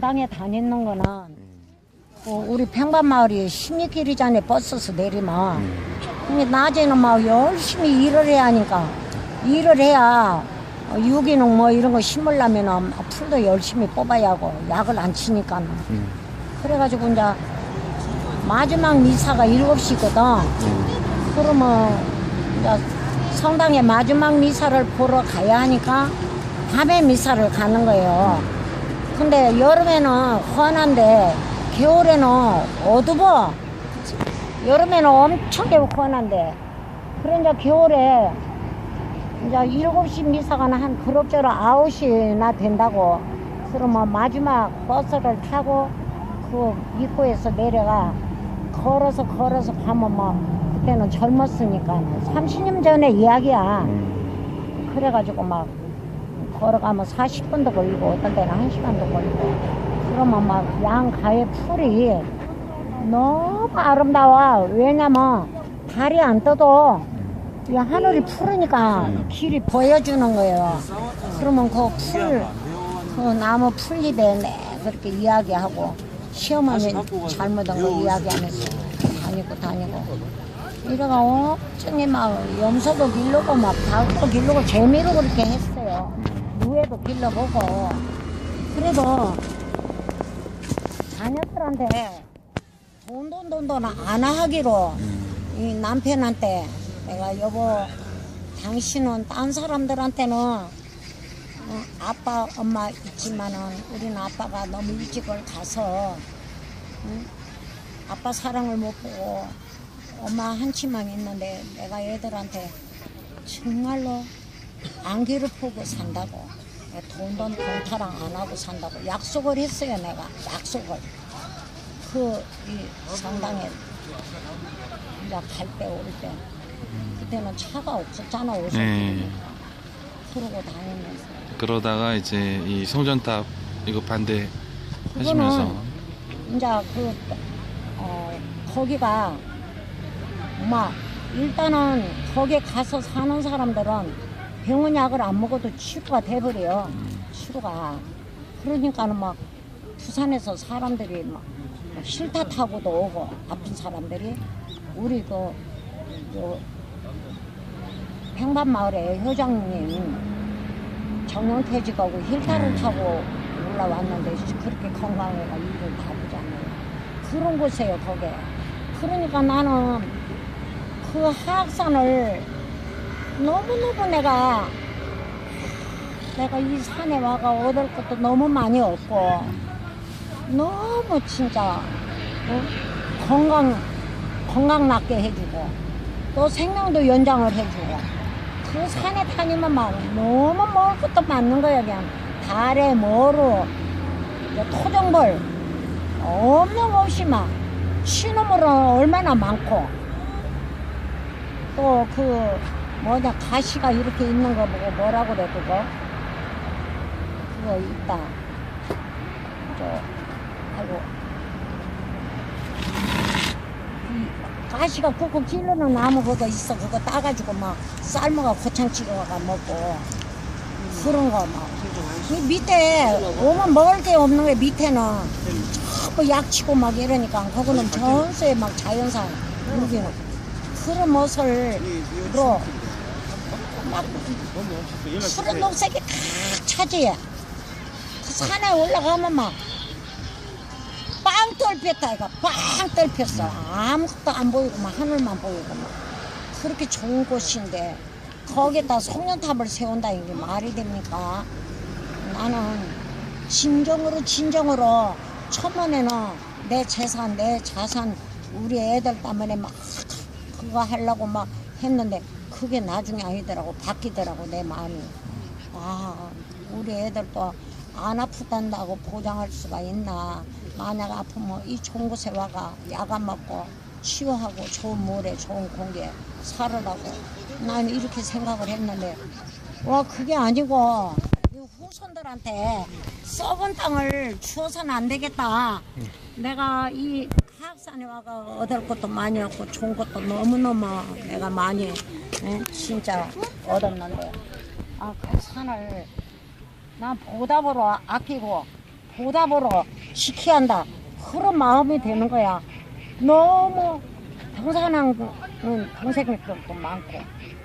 당에 다니는 거는 그 우리 평반마을이 십리길이잖아요. 버스에서 내리면. 근데 낮에는 막 열심히 일을 해야 하니까 일을 해야 어, 유기농 뭐 이런 거 심으려면 풀도 열심히 뽑아야 하고 약을 안 치니까는. 그래가지고 이제 마지막 미사가 7시거든. 그러면 이제 성당에 마지막 미사를 보러 가야 하니까 밤에 미사를 가는 거예요. 근데 여름에는 환한데 겨울에는 어두워. 여름에는 엄청 환한데. 그래 이제 겨울에 이제 7시 미사가 한 그럭저럭 9시나 된다고. 그러면 마지막 버스를 타고 그 입구에서 내려가 걸어서 걸어서 가면 뭐 그때는 젊었으니까 30년 전에 이야기야. 그래가지고 막 걸어가면 40분도 걸리고 어떤 때는 1시간도 걸리고. 그러면 막 양가의 풀이 너무 아름다워. 왜냐면 달이 안 떠도 이 하늘이 푸르니까 길이 보여주는 거예요. 그러면 그 풀, 그 나무 풀잎에 내 그렇게 이야기하고 시어머니 잘못한 거 이야기하면서 다니고 다니고. 이래가 엄청히 막 염소도 길르고 막 닭도 길르고 재미로 그렇게 했어요. 누에도 길러보고 그래도 자녀들한테 돈돈 돈돈 안 하기로 이 남편한테 내가 여보 당신은 딴 사람들한테는 어, 아빠 엄마 있지만은 우리는 아빠가 너무 일찍을 가서 응? 아빠 사랑을 못 보고 엄마 한치만 있는데 내가 애들한테 정말로 안 괴롭히고 산다고. 돈돈 돈타랑 안 하고 산다고. 약속을 했어요 내가. 약속을. 그이 성당에 이제 갈때올 때 그때는 차가 없었잖아 오실 네. 때 그러고 다니면서. 그러다가 이제 이 성전탑 이거 반대 하시면서. 이제 그 어, 거기가 막 일단은 거기 가서 사는 사람들은 병원 약을 안 먹어도 치료가 돼버려요. 치료가 그러니까는 막 부산에서 사람들이 막 실타 타고도 오고 아픈 사람들이 우리 그, 그 평반마을의 회장님 정형퇴직하고 힐타를 타고 올라왔는데 그렇게 건강해가 일을 다 보잖아요. 그런 곳이에요, 거기. 그러니까 나는 그 하악산을 너무너무 내가 내가 이 산에 와가 얻을 것도 너무 많이 없고 너무 진짜 어? 건강 건강 낫게 해주고 또 생명도 연장을 해주고 그 산에 다니면 막 너무 먹을 것도 많는 거야 그냥 달에 뭐로 토종벌 없는 없이 막 시놈으로 얼마나 많고 또그 뭐냐 가시가 이렇게 있는 거 보고 뭐라 그래 그거? 그거 있다. 저 아이고. 이 가시가 쿡쿡 찔르는 나무 그거 있어. 그거 따가지고 막 삶아가 고창 찍어가 먹고. 그런 거막. 이 밑에 오면 먹을 게 없는 게 밑에는 자꾸 약치고 막 이러니까 그거는 전수에 막 자연산 여기는. 그런 못을 로 막 푸른 녹색이 탁 차지해. 그 산에 올라가면 막 빵 떨폈다 이거. 빵 떨폈어. 아무것도 안 보이고 막 하늘만 보이고 막. 그렇게 좋은 곳인데 거기다 송년탑을 세운다 이게 말이 됩니까? 나는 진정으로 진정으로 처음에는 내 재산 내 자산 우리 애들 때문에 막 그거 하려고 막 했는데 그게 나중에 아니더라고. 바뀌더라고 내 마음이. 아 우리 애들도 안 아프단다고 보장할 수가 있나. 만약 아프면 이 좋은 곳에 와가 약안 먹고 치유하고 좋은 물에 좋은 공기에 살으라고. 나는 이렇게 생각을 했는데. 와 그게 아니고 이 후손들한테 썩은 땅을 주어서는 안 되겠다. 내가 이 하악산에 와가 얻을 것도 많이 얻고 좋은 것도 너무너무 내가 많이 예, 진짜 얻었는데 아 그 산을 난 보답으로 아끼고 보답으로 지켜야 한다. 그런 마음이 되는 거야. 너무 등산하는 동생들도 많고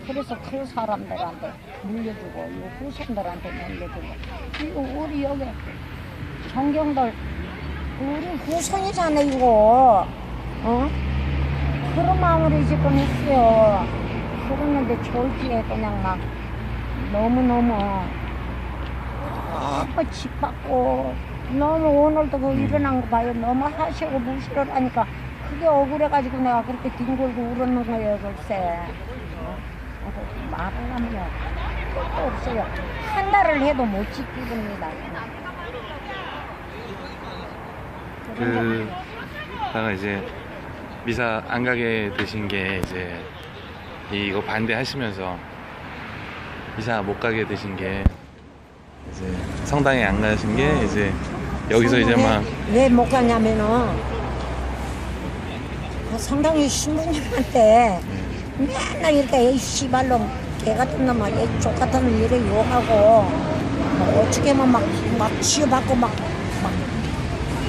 그래서 그 사람들한테 물려주고 요 후손들한테 물려주고 이거 우리 여기 정경들 우리 후손이잖아 이거 어? 그런 마음으로 지금 했어요 그러는데 졸지에 그냥 막 너무너무 너무 짓받고 너무 오늘도 그 일어난 거 봐요. 너무 하시고 무시를 하니까. 그게 억울해가지고 내가 그렇게 뒹굴고 울었는 거예요 글쎄. 어? 어, 말을 하면요 끝도 없어요. 한 달을 해도 못 지키겁니다. 그 다가 이제 미사 안 가게 되신 게 이제 이거 반대하시면서 미사 못 가게 되신 게 이제 성당에 안 가신 게 이제 여기서 이제 막 왜 못 가냐면은 그 성당의 신부님한테 맨날 이렇게 이 씨발로 개 같은 놈아 얘족 같은 놈 이래 욕하고 뭐 어떻게 하면 막, 막 치유받고 막, 막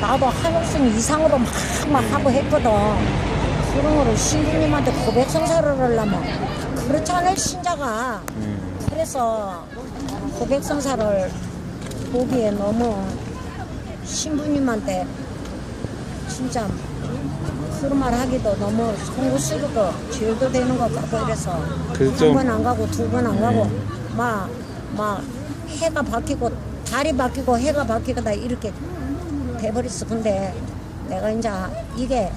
나도 한옥순 이상으로 막, 막 하고 했거든 그런 거를 신부님한테 고백 성사를 하려면 그렇잖아요 신자가. 음, 그래서 고백 성사를 보기에 너무 신부님한테 진짜 그런 말 하기도 너무 송구스럽고 죄도 되는 것 같고 이래서 그한 좀- 번안 가고 두 번 안 가고 막막 해가 바뀌고 달이 바뀌고 해가 바뀌고 다 이렇게 돼버렸어. 근데 내가 이제 이게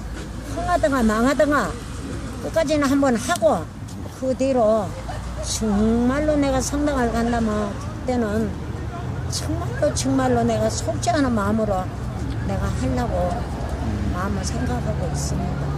흥하든가 망하든가 끝까지는 한번 하고 그 뒤로 정말로 내가 성당을 간다면 그때는 정말로 정말로 내가 속지 않은 마음으로 내가 하려고 마음을 생각하고 있습니다.